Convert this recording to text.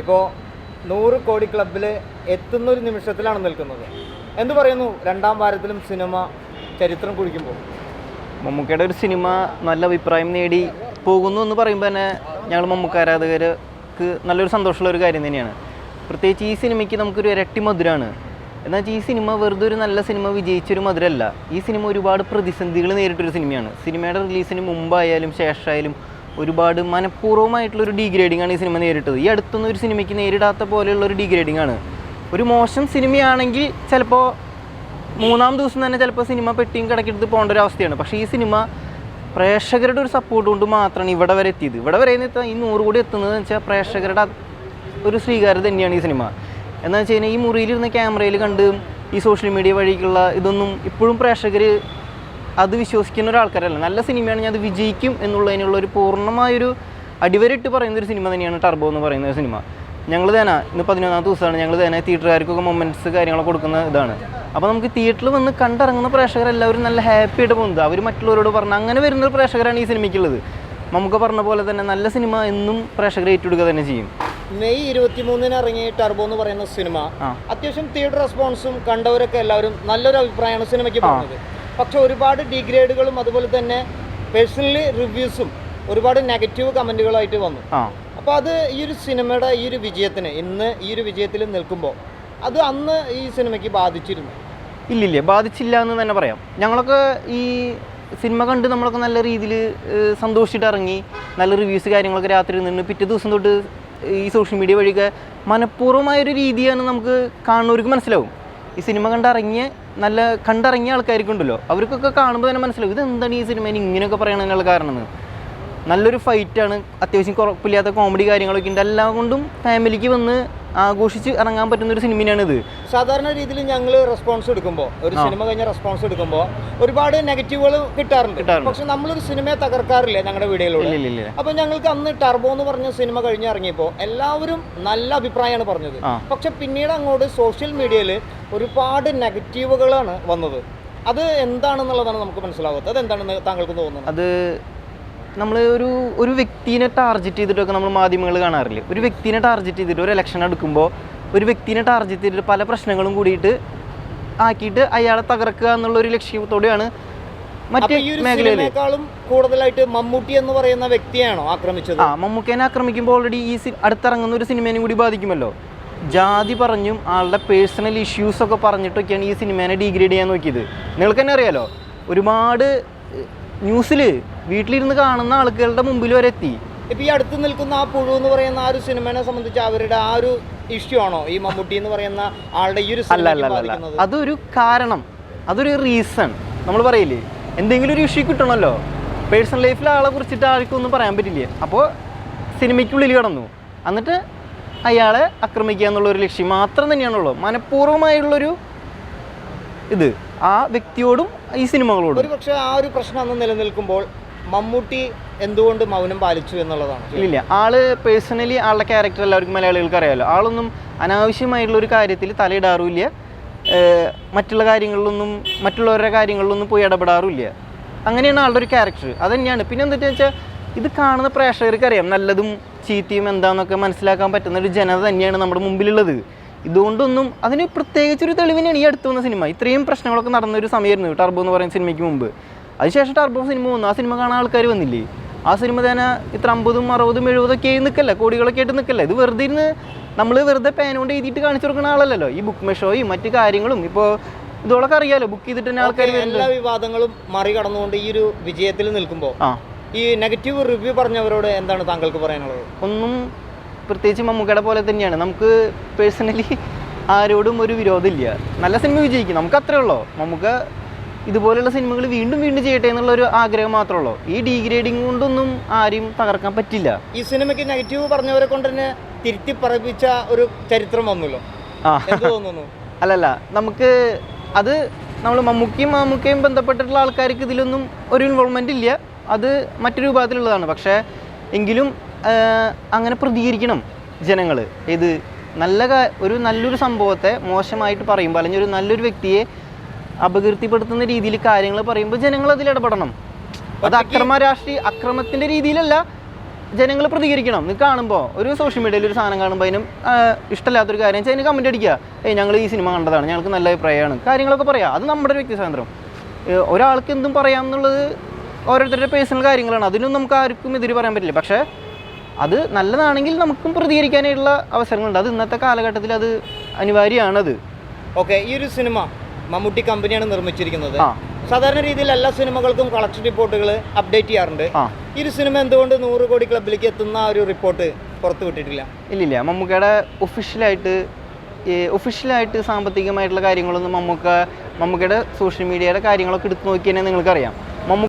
ഇപ്പോൾ നൂറ് കോടി ക്ലബിൽ എത്തുന്ന ഒരു നിമിഷത്തിലാണ് നിൽക്കുന്നത്. എന്ന് പറയുന്നു? രണ്ടാം വാരത്തിലും സിനിമ ചരിത്രം കുഴിക്കുമ്പോൾ. മമ്മൂക്കയുടെ ഒരു സിനിമ നല്ല അഭിപ്രായം നേടി പോകുന്നു എന്ന് പറയുമ്പോൾ തന്നെ ഞങ്ങൾ മമ്മൂക്ക ആരാധകർക്ക് നല്ലൊരു സന്തോഷമുള്ള ഒരു കാര്യം തന്നെയാണ്. പ്രത്യേകിച്ച് ഈ സിനിമയ്ക്ക് നമുക്കൊരു ഇരട്ടി മധുരമാണ് എന്നാൽ വെച്ചാൽ ഈ സിനിമ വെറുതെ ഒരു നല്ല സിനിമ വിജയിച്ചൊരു മധുരമല്ല ഈ സിനിമ ഒരുപാട് പ്രതിസന്ധികൾ നേരിട്ടൊരു സിനിമയാണ്. സിനിമയുടെ റിലീസിന് മുമ്പായാലും ശേഷമായാലും ഒരുപാട് മനഃപൂർവമായിട്ടുള്ളൊരു ഡീഗ്രേഡിംഗ് ആണ് ഈ സിനിമ നേരിട്ടത്. ഈ അടുത്തൊന്നും ഒരു സിനിമയ്ക്ക് നേരിടാത്ത പോലെയുള്ള ഒരു ഡീഗ്രേഡിംഗ് ആണ്. ഒരു മോശം സിനിമയാണെങ്കിൽ ചിലപ്പോൾ മൂന്നാം ദിവസം തന്നെ ചിലപ്പോൾ സിനിമ പെട്ടിയും കിടക്കെടുത്ത് പോകേണ്ട ഒരു അവസ്ഥയാണ്. പക്ഷേ ഈ സിനിമ പ്രേക്ഷകരുടെ ഒരു സപ്പോർട്ട് കൊണ്ട് മാത്രമാണ് ഇവിടെ വരെ എത്തിയത്. ഇവിടെ വരെ എന്ന് ഈ നൂറ് കൂടി എത്തുന്നത് വെച്ചാൽ പ്രേക്ഷകരുടെ ഒരു സ്വീകാര്യത തന്നെയാണ് ഈ സിനിമ എന്താ വെച്ച് കഴിഞ്ഞാൽ ഈ മുറിയിലിരുന്ന് ക്യാമറയിൽ കണ്ട് ഈ സോഷ്യൽ മീഡിയ വഴിക്കുള്ള ഇതൊന്നും ഇപ്പോഴും പ്രേക്ഷകർ അത് വിശ്വസിക്കുന്ന ഒരാൾക്കാരല്ല. നല്ല സിനിമയാണ് ഞാൻ അത് വിജയിക്കും എന്നുള്ളതിനുള്ള ഒരു പൂർണമായൊരു അടിവരിട്ട് പറയുന്ന ഒരു സിനിമ തന്നെയാണ് ടർബോ എന്ന് പറയുന്ന ഒരു സിനിമ. ഞങ്ങൾ തന്നെ ഇന്ന് പതിനൊന്നാം ദിവസമാണ്. ഞങ്ങൾ തന്നെ തിയേറ്ററുകാർക്കൊക്കെ മൊമെന്റ്സ് കാര്യങ്ങളൊക്കെ കൊടുക്കുന്ന ഇതാണ്. അപ്പോൾ നമുക്ക് തിയേറ്ററിൽ വന്ന് കണ്ടിറങ്ങുന്ന പ്രേക്ഷകരെല്ലാവരും നല്ല ഹാപ്പി ആയിട്ട് പോകുന്നത്. അവർ മറ്റുള്ളവരോട് പറഞ്ഞ് അങ്ങനെ വരുന്ന ഒരു പ്രേക്ഷകരാണ് ഈ സിനിമയ്ക്കുള്ളത്. നമുക്ക് പറഞ്ഞ പോലെ തന്നെ നല്ല സിനിമ എന്നും പ്രേക്ഷകരെ ഏറ്റെടുക്കുക തന്നെ ചെയ്യും. മെയ് ഇരുപത്തി മൂന്നിന് ഇറങ്ങി ടർബോ എന്ന് പറയുന്ന സിനിമ അത്യാവശ്യം തിയേറ്റർ റെസ്പോൺസും കണ്ടവരൊക്കെ എല്ലാവരും നല്ലൊരു അഭിപ്രായമാണ് സിനിമയ്ക്ക് പറഞ്ഞത്. പക്ഷെ ഒരുപാട് ഡിഗ്രേഡുകളും അതുപോലെ തന്നെ പേഴ്സണലി റിവ്യൂസും ഒരുപാട് നെഗറ്റീവ് കമന്റുകളായിട്ട് വന്നു. അപ്പോൾ അത് ഈ ഒരു സിനിമയുടെ ഈ ഒരു വിജയത്തിന് ഇന്ന് ഈ ഒരു വിജയത്തിൽ നിൽക്കുമ്പോൾ അത് അന്ന് ഈ സിനിമയ്ക്ക് ബാധിച്ചിരുന്നു. ഇല്ലില്ല ബാധിച്ചില്ല എന്ന് തന്നെ പറയാം. ഞങ്ങളൊക്കെ ഈ സിനിമ കണ്ട് നമ്മളൊക്കെ നല്ല രീതിയിൽ സന്തോഷിച്ചിട്ട് ഇറങ്ങി നല്ല റിവ്യൂസ് കാര്യങ്ങളൊക്കെ രാത്രി നിന്ന് പിറ്റേ ദിവസം തൊട്ട് ഈ സോഷ്യൽ മീഡിയ വഴിയൊക്കെ മനഃപൂർവമായൊരു രീതിയാണ് നമുക്ക് കാണുന്നവർക്ക് മനസ്സിലാവും. ഈ സിനിമ കണ്ടിറങ്ങിയ നല്ല കണ്ടിറങ്ങിയ ആൾക്കാർക്കുണ്ടല്ലോ അവർക്കൊക്കെ കാണുമ്പോൾ തന്നെ മനസ്സിലാവും ഇത് എന്താണ് ഈ സിനിമ ഇങ്ങനെയൊക്കെ പറയണതിനുള്ള കാരണം എന്ന്. നല്ലൊരു ഫൈറ്റാണ്. അത്യാവശ്യം കുഴപ്പമില്ലാത്ത കോമഡി കാര്യങ്ങളൊക്കെ ഉണ്ട്. എല്ലാം കൊണ്ടും ഫാമിലിക്ക് വന്ന് ആഘോഷിച്ച് ഇറങ്ങാൻ പറ്റുന്ന ഒരു സിനിമയാണിത് സാധാരണ രീതിയിൽ ഞങ്ങൾ റെസ്പോൺസ് എടുക്കുമ്പോൾ ഒരു സിനിമ കഴിഞ്ഞ റെസ്പോൺസ് എടുക്കുമ്പോൾ ഒരുപാട് നെഗറ്റീവുകൾ കിട്ടാറുണ്ട്. പക്ഷെ നമ്മളൊരു സിനിമയെ തകർക്കാറില്ല ഞങ്ങളുടെ വീഡിയോയിലൂടെ അപ്പൊ ഞങ്ങൾക്ക് അന്ന് ടർബോ എന്ന് പറഞ്ഞ സിനിമ കഴിഞ്ഞ് ഇറങ്ങിയപ്പോൾ എല്ലാവരും നല്ല അഭിപ്രായമാണ് പറഞ്ഞത്. പക്ഷെ പിന്നീട് അങ്ങോട്ട് സോഷ്യൽ മീഡിയയിൽ ഒരുപാട് നെഗറ്റീവുകളാണ് വന്നത്. അത് എന്താണെന്നുള്ളതാണ് നമുക്ക് മനസ്സിലാവുന്നത് അത് എന്താണെന്ന് താങ്കൾക്ക് തോന്നുന്നത്? അത് നമ്മൾ ഒരു ഒരു വ്യക്തിനെ ടാർഗറ്റ് ചെയ്തിട്ടൊക്കെ നമ്മൾ മാധ്യമങ്ങൾ കാണാറില്ല? ഒരു വ്യക്തിനെ ടാർഗറ്റ് ചെയ്തിട്ട് ഒരു ഇലക്ഷൻ എടുക്കുമ്പോൾ ഒരു വ്യക്തിനെ ടാർഗറ്റ് ചെയ്തിട്ട് പല പ്രശ്നങ്ങളും കൂടിയിട്ട് ആക്കിയിട്ട് അയാളെ തകർക്കുക എന്നുള്ള ഒരു ലക്ഷ്യത്തോടെയാണ് മറ്റ് ഒരു കൂടുതലായിട്ട് മമ്മൂട്ടി എന്ന് പറയുന്ന വ്യക്തിയാണോ ആക്രമിച്ചത്? ആ മമ്മൂക്കേനെ ആക്രമിക്കുമ്പോൾ ഓൾറെഡി ഈ അടുത്തിറങ്ങുന്ന ഒരു സിനിമേനും കൂടി ബാധിക്കുമല്ലോ. ജാതി പറഞ്ഞും ആളുടെ പേഴ്സണൽ ഇഷ്യൂസ് ഒക്കെ പറഞ്ഞിട്ടൊക്കെയാണ് ഈ സിനിമേനെ ഡീഗ്രേഡ് ചെയ്യാൻ നോക്കിയത്. നിങ്ങൾക്ക് തന്നെ അറിയാലോ? ഒരുപാട് ന്യൂസിൽ വീട്ടിലിരുന്ന് കാണുന്ന ആളുകളുടെ മുമ്പിൽ വരെ എത്തി. ഇപ്പൊ ഈ അടുത്ത് നിൽക്കുന്ന ആ പുഴു എന്ന് പറയുന്ന ആ ഒരു സിനിമയെ സംബന്ധിച്ച് അവരുടെ ആ ഒരു ഇഷ്യൂ ആണോ? ഈ മമ്മൂട്ടി എന്ന് പറയുന്ന ആളുടെ ഈ ഒരു അല്ല അല്ല അല്ല അതൊരു കാരണം അതൊരു റീസൺ നമ്മൾ പറയില്ലേ എന്തെങ്കിലും ഒരു ഇഷ്യൂ കിട്ടണമല്ലോ. പേഴ്സണൽ ലൈഫിൽ ആളെ കുറിച്ചിട്ട് ആർക്കൊന്നും പറയാൻ പറ്റില്ല? അപ്പോൾ സിനിമയ്ക്കുള്ളിൽ കടന്നു. എന്നിട്ട് അയാളെ ആക്രമിക്കുക എന്നുള്ള ഒരു ലക്ഷ്യം മാത്രം തന്നെയാണുള്ളൂ മനഃപൂർവമായുള്ളൊരു ഇത്. ആ വ്യക്തിയോടും ഈ സിനിമകളോടും. ഒരു പക്ഷേ ആ ഒരു പ്രശ്നം അന്ന് നിലനിൽക്കുമ്പോൾ മമ്മൂട്ടി എന്തുകൊണ്ട് മൗനം പാലിച്ചു എന്നുള്ളതാണ്. ഇല്ല ആൾ പേഴ്സണലി ആളുടെ ക്യാരക്ടർ എല്ലാവർക്കും മലയാളികൾക്ക് അറിയാമല്ലോ ആളൊന്നും അനാവശ്യമായിട്ടുള്ള ഒരു കാര്യത്തിൽ തലയിടാറുമില്ല. മറ്റുള്ള കാര്യങ്ങളിലൊന്നും മറ്റുള്ളവരുടെ കാര്യങ്ങളിലൊന്നും പോയി ഇടപെടാറുമില്ല. അങ്ങനെയാണ് ആളുടെ ഒരു ക്യാരക്ടർ അത് തന്നെയാണ് പിന്നെ എന്താ വെച്ചാൽ ഇത് കാണുന്ന പ്രേക്ഷകർക്ക് അറിയാം നല്ലതും ചീത്തയും എന്താണെന്നൊക്കെ മനസ്സിലാക്കാൻ പറ്റുന്ന ഒരു ജനത തന്നെയാണ് നമ്മുടെ മുമ്പിലുള്ളത്. ഇതുകൊണ്ടൊന്നും അതിന് പ്രത്യേകിച്ചൊരു തെളിവിനാണ് ഈ അടുത്ത് വന്ന സിനിമ. ഇത്രയും പ്രശ്നങ്ങളൊക്കെ നടന്ന ഒരു സമയമായിരുന്നു ടർബോ എന്ന് പറയുന്ന സിനിമയ്ക്ക് മുമ്പ്. അതിനുശേഷം ടർബോ സിനിമ വന്നു. ആ സിനിമ കാണാൻ ആൾക്കാർ വന്നില്ലേ? ആ സിനിമ തന്നെ ഇത്ര അമ്പതും അറുപതും എഴുപതൊക്കെ ആയി നിൽക്കല്ല കോടികളൊക്കെ ആയിട്ട് നിൽക്കല്ല ഇത് വെറുതെ ഇരുന്ന് നമ്മൾ വെറുതെ പേനോണ്ട് എഴുതിയിട്ട് കാണിച്ചു കൊടുക്കുന്ന ആളല്ലല്ലോ. ഈ ബുക്ക് മെഷോയും മറ്റു കാര്യങ്ങളും. ഇപ്പോൾ ഇതോളൊക്കെ അറിയാലോ? ബുക്ക് ചെയ്തിട്ട് തന്നെ ആൾക്കാർ എല്ലാ വിവാദങ്ങളും മറികടന്നുകൊണ്ട് ഈ ഒരു വിജയത്തിൽ നിൽക്കുമ്പോൾ ഈ നെഗറ്റീവ് റിവ്യൂ പറഞ്ഞവരോട് എന്താണ് താങ്കൾക്ക് പറയാനുള്ളത്? ഒന്നും പ്രത്യേകിച്ച് മമ്മൂക്കയുടെ പോലെ തന്നെയാണ്. നമുക്ക് പേഴ്സണലി ആരോടും ഒരു വിരോധമില്ല. നല്ല സിനിമ വിജയിക്കും. നമുക്ക് അത്രേ ഉള്ളൂ. മമ്മൂക്ക ഇതുപോലെയുള്ള സിനിമകൾ വീണ്ടും വീണ്ടും ചെയ്യട്ടെ എന്നുള്ള ഒരു ആഗ്രഹം മാത്രമേ ഉള്ളൂ. ഈ ഡീഗ്രേഡിങ് കൊണ്ടൊന്നും ആരെയും തകർക്കാൻ പറ്റില്ല. ഈ സിനിമയ്ക്ക് നെഗറ്റീവ് പറഞ്ഞവരെ കൊണ്ട് തന്നെ തിരുത്തി പറപ്പിച്ച ഒരു ചരിത്രം വന്നല്ലോ. ആ. അല്ലല്ല. നമുക്ക് അത് നമ്മൾ മമ്മൂക്കയും മമ്മൂക്കയും ബന്ധപ്പെട്ടിട്ടുള്ള ആൾക്കാർക്ക് ഇതിലൊന്നും ഒരു ഇൻവോൾവ്മെന്റ് ഇല്ല. അത് മറ്റൊരു വിഭാഗത്തിലുള്ളതാണ്. പക്ഷേ എങ്കിലും അങ്ങനെ പ്രതികരിക്കണം ജനങ്ങൾ ഇത് നല്ല ഒരു നല്ലൊരു സംഭവത്തെ മോശമായിട്ട് പറയുമ്പോൾ അല്ലെങ്കിൽ ഒരു നല്ലൊരു വ്യക്തിയെ അപകീർത്തിപ്പെടുത്തുന്ന രീതിയിൽ കാര്യങ്ങൾ പറയുമ്പോൾ ജനങ്ങൾ അതിൽ ഇടപെടണം. അത് അക്രമ രാഷ്ട്രീയ അക്രമത്തിന്റെ രീതിയിലല്ല ജനങ്ങൾ പ്രതികരിക്കണം. നീ കാണുമ്പോൾ ഒരു സോഷ്യൽ മീഡിയയിൽ ഒരു സാധനം കാണുമ്പോൾ അതിനും ഇഷ്ടമില്ലാത്തൊരു കാര്യം വെച്ചാൽ അതിന് കമന്റ് അടിക്കുക. ഏയ് ഞങ്ങൾ ഈ സിനിമ കണ്ടതാണ്. ഞങ്ങൾക്ക് നല്ല അഭിപ്രായമാണ്. കാര്യങ്ങളൊക്കെ പറയാം. അത് നമ്മുടെ ഒരു വ്യക്തി സ്വാതന്ത്ര്യം. ഒരാൾക്ക് എന്തും പറയാം എന്നുള്ളത് ഓരോരുത്തരുടെ പേഴ്സണൽ കാര്യങ്ങളാണ്. അതിനും നമുക്ക് ആർക്കും എതിര് പറയാൻ പറ്റില്ല. പക്ഷേ അത് നല്ലതാണെങ്കിൽ നമുക്കും പ്രതികരിക്കാനായിട്ടുള്ള അവസരങ്ങളുണ്ട്. അത് ഇന്നത്തെ കാലഘട്ടത്തിൽ അത് അനിവാര്യമാണത് ഓക്കെ ഈ ഒരു സിനിമ മമ്മൂട്ടി കമ്പനിയാണ് നിർമ്മിച്ചിരിക്കുന്നത്. സാധാരണ രീതിയിൽ എല്ലാ സിനിമകൾക്കും കളക്ഷൻ റിപ്പോർട്ടുകൾ അപ്ഡേറ്റ് ചെയ്യാറുണ്ട്. ഈ ഒരു സിനിമ എന്തുകൊണ്ട് നൂറ് കോടി ക്ലബിലേക്ക് എത്തുന്ന ഒരു റിപ്പോർട്ട് പുറത്തു വിട്ടിട്ടില്ല? ഇല്ലില്ല മമ്മൂക്കയുടെ ഒഫീഷ്യലായിട്ട് ഒഫീഷ്യലായിട്ട് സാമ്പത്തികമായിട്ടുള്ള കാര്യങ്ങളൊന്നും മമ്മൂക്ക മമ്മൂക്കയുടെ സോഷ്യൽ മീഡിയയുടെ കാര്യങ്ങളൊക്കെ എടുത്തു നോക്കി തന്നെ നിങ്ങൾക്കറിയാം. മമ്മൂ